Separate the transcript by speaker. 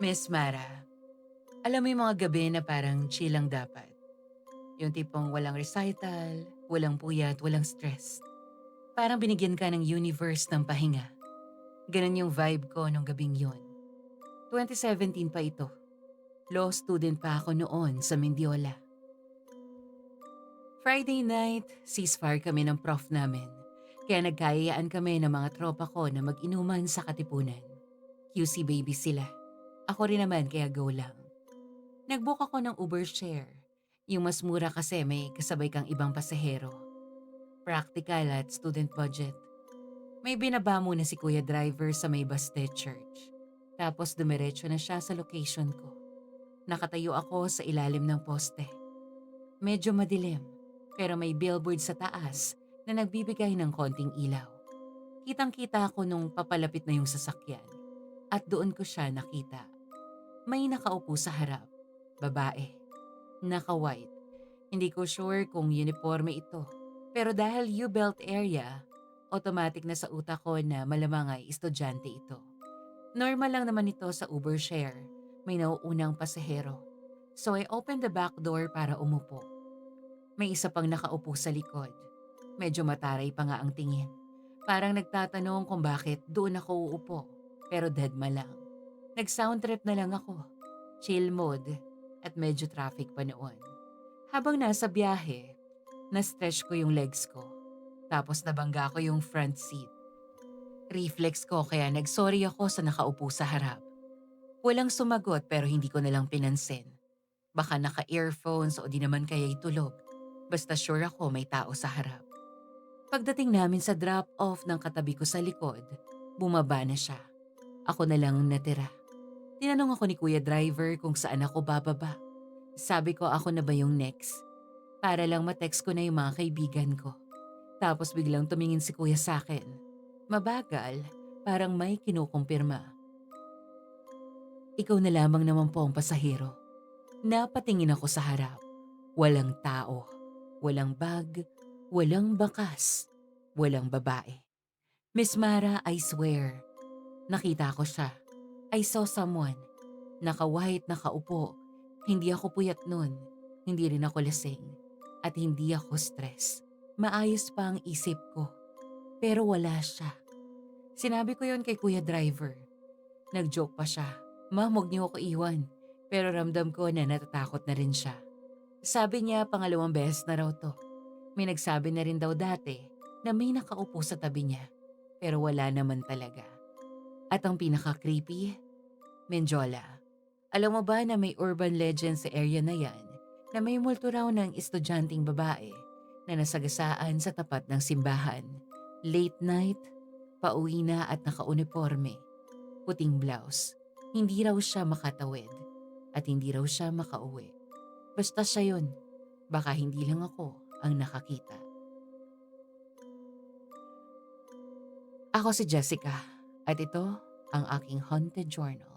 Speaker 1: Miss Mara, alam mo yung mga gabi na parang chill lang dapat. Yung tipong walang recital, walang puyat, walang stress. Parang binigyan ka ng universe ng pahinga. Ganun yung vibe ko nung gabing yun. 2017 pa ito. Law student pa ako noon sa Mendiola. Friday night, ceasefire kami ng prof namin. Kaya nagkayayaan kami ng mga tropa ko na mag-inuman sa Katipunan. QC baby sila. Ako rin naman kaya go lang. Nagbook ako ng Uber share. Yung mas mura kasi may kasabay kang ibang pasahero. Practical at student budget. May binaba muna si kuya driver sa may Baste Church. Tapos dumiretso na siya sa location ko. Nakatayo ako sa ilalim ng poste. Medyo madilim, pero may billboard sa taas na nagbibigay ng konting ilaw. Kitang-kita ako nung papalapit na yung sasakyan at doon ko siya nakita. May nakaupo sa harap, babae, naka-white. Hindi ko sure kung uniforme ito, pero dahil U-belt area, automatic na sa utak ko na malamang ay estudyante ito. Normal lang naman ito sa Uber share, may nauunang pasahero. So I opened the back door para umupo. May isa pang nakaupo sa likod. Medyo mataray pa nga ang tingin. Parang nagtatanong kung bakit doon ako uupo, pero deadma lang. Nag-sound trip na lang ako. Chill mode at medyo traffic pa noon. Habang nasa biyahe, na-stretch ko yung legs ko. Tapos nabangga ko yung front seat. Reflex ko kaya nagsorry ako sa nakaupo sa harap. Walang sumagot pero hindi ko nalang pinansin. Baka naka-earphones o di naman kaya'y tulog. Basta sure ako may tao sa harap. Pagdating namin sa drop-off ng katabi ko sa likod, bumaba na siya. Ako na lang natira. Tinanong ako ni kuya driver kung saan ako bababa. Sabi ko ako na ba yung next? Para lang matext ko na yung mga kaibigan ko. Tapos biglang tumingin si kuya sa akin. Mabagal, parang may kinukumpirma. Ikaw na lamang naman po ang pasahero. Napatingin ako sa harap. Walang tao. Walang bag. Walang bakas. Walang babae. Miss Mara, I swear. Nakita ko siya. I saw someone. Naka-white, nakaupo. Hindi ako puyat nun. Hindi rin ako lasing. At hindi ako stress. Maayos pa ang isip ko. Pero wala siya. Sinabi ko yon kay kuya driver. Nag-joke pa siya. Ma'am, huwag niyo ako iwan. Pero ramdam ko na natatakot na rin siya. Sabi niya pangalawang beses na raw to. May nagsabi na rin daw dati na may nakaupo sa tabi niya. Pero wala naman talaga. At ang pinaka-creepy, Menjola. Alam mo ba na may urban legend sa area na yan na may multo raw ng estudyanteng babae na nasagasaan sa tapat ng simbahan. Late night, pauwi na at nakauniforme. Puting blouse. Hindi raw siya makatawid at hindi raw siya makauwi. Basta siya yun. Baka hindi lang ako ang nakakita. Ako si Jessica at ito ang aking haunted journal.